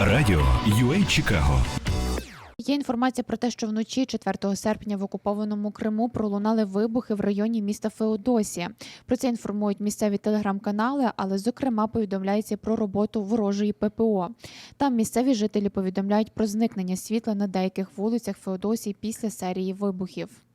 Радіо UA Чикаго Є інформація про те, що вночі 4 серпня в окупованому Криму пролунали вибухи в районі міста Феодосія. Про це інформують місцеві телеграм-канали, але зокрема повідомляється про роботу ворожої ППО. Там місцеві жителі повідомляють про зникнення світла на деяких вулицях Феодосії після серії вибухів.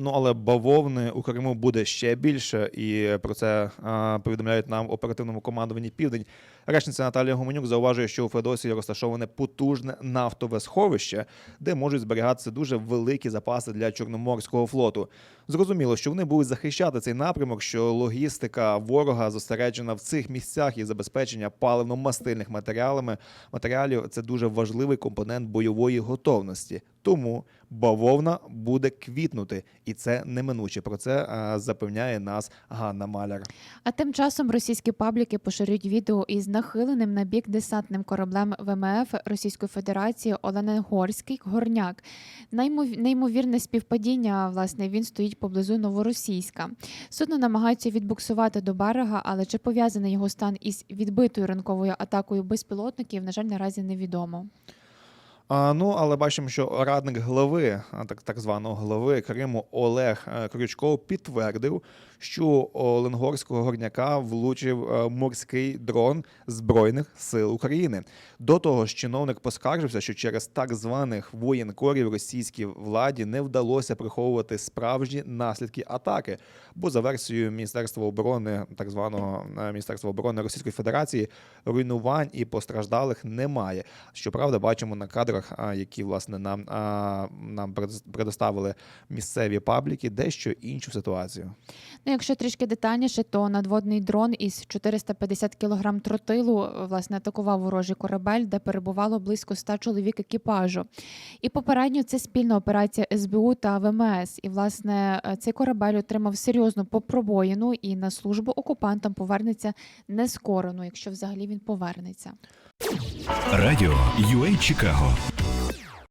Ну але бавовни у Криму буде ще більше, і про це а, повідомляють нам в оперативному командуванні Південь. Речниця Наталія Гуменюк зауважує, що у Феодосії розташоване потужне нафтове сховище, де можуть зберігатися дуже великі запаси для Чорноморського флоту. Зрозуміло, що вони будуть захищати цей напрямок, що логістика ворога зосереджена в цих місцях і забезпечення паливно-мастильних матеріалами матеріалів це дуже важливий компонент бойової готовності. Тому бавовна буде квітнути, і це неминуче. Про це запевняє нас Ганна Маляр. А тим часом російські пабліки поширюють відео із нахиленим на бік десантним кораблем ВМФ Російської Федерації Оленегорський Горняк. Неймов- Неймовірне співпадіння. Власне, він стоїть поблизу Новоросійська. Судно намагаються відбуксувати до берега, але чи пов'язаний його стан із відбитою ранковою атакою безпілотників, на жаль, наразі невідомо. А, ну, але бачимо, що радник глави, так, так званого глави Криму Олег е, Крючков підтвердив, що Оленгорського горняка влучив е, морський дрон Збройних сил України. До того ж, чиновник поскаржився, що через так званих воєнкорів російській владі не вдалося приховувати справжні наслідки атаки. Бо за версією Міністерства оборони, так званого е, Міністерства оборони Російської Федерації, руйнувань і постраждалих немає. Щоправда, бачимо на кадрах, а, які власне нам, нам предос- предоставили місцеві пабліки, дещо іншу ситуацію. Ну, якщо трішки детальніше, то надводний дрон із 450 кг тротилу власне атакував ворожий корабель, де перебувало близько 100 чоловік екіпажу. І попередньо це спільна операція СБУ та ВМС. І власне е, цей корабель отримав серйозну попробоїну і на службу окупантам повернеться не скоро, ну якщо взагалі він повернеться. Радіо UA Чикаго